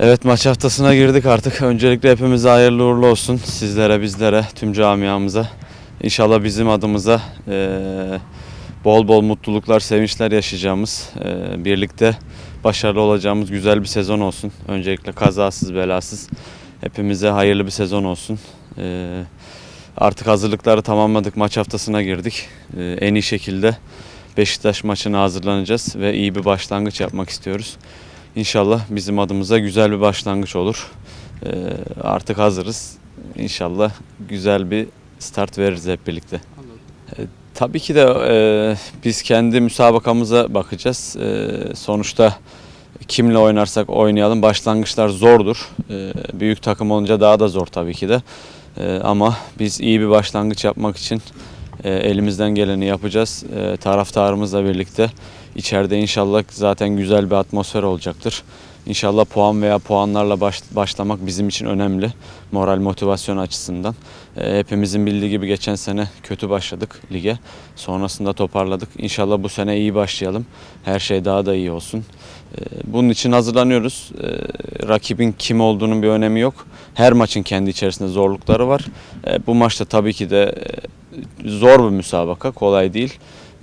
Evet maç haftasına girdik artık. Öncelikle hepimize hayırlı uğurlu olsun. Sizlere, bizlere, tüm camiamıza. İnşallah bizim adımıza eee, bol bol mutluluklar, sevinçler yaşayacağımız, eee, birlikte başarılı olacağımız güzel bir sezon olsun. Öncelikle kazasız belasız hepimize hayırlı bir sezon olsun. Eee, artık hazırlıkları tamamladık. Maç haftasına girdik. Eee, en iyi şekilde Beşiktaş maçına hazırlanacağız ve iyi bir başlangıç yapmak istiyoruz. İnşallah bizim adımıza güzel bir başlangıç olur. Ee, artık hazırız. İnşallah güzel bir start veririz hep birlikte. Ee, tabii ki de e, biz kendi müsabakamıza bakacağız. Ee, sonuçta kimle oynarsak oynayalım başlangıçlar zordur. Ee, büyük takım olunca daha da zor tabii ki de. Ee, ama biz iyi bir başlangıç yapmak için e, elimizden geleni yapacağız. E, taraftarımızla birlikte içeride inşallah zaten güzel bir atmosfer olacaktır. İnşallah puan veya puanlarla baş- başlamak bizim için önemli. Moral motivasyon açısından. E, hepimizin bildiği gibi geçen sene kötü başladık lige. Sonrasında toparladık. İnşallah bu sene iyi başlayalım. Her şey daha da iyi olsun. Bunun için hazırlanıyoruz. Rakibin kim olduğunun bir önemi yok. Her maçın kendi içerisinde zorlukları var. Bu maçta tabii ki de e, zor bir müsabaka, kolay değil.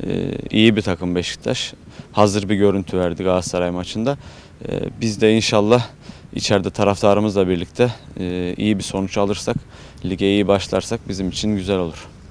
Ee, iyi bir takım Beşiktaş. Hazır bir görüntü verdi Galatasaray maçında. Ee, biz de inşallah içeride taraftarımızla birlikte e, iyi bir sonuç alırsak, lige iyi başlarsak bizim için güzel olur.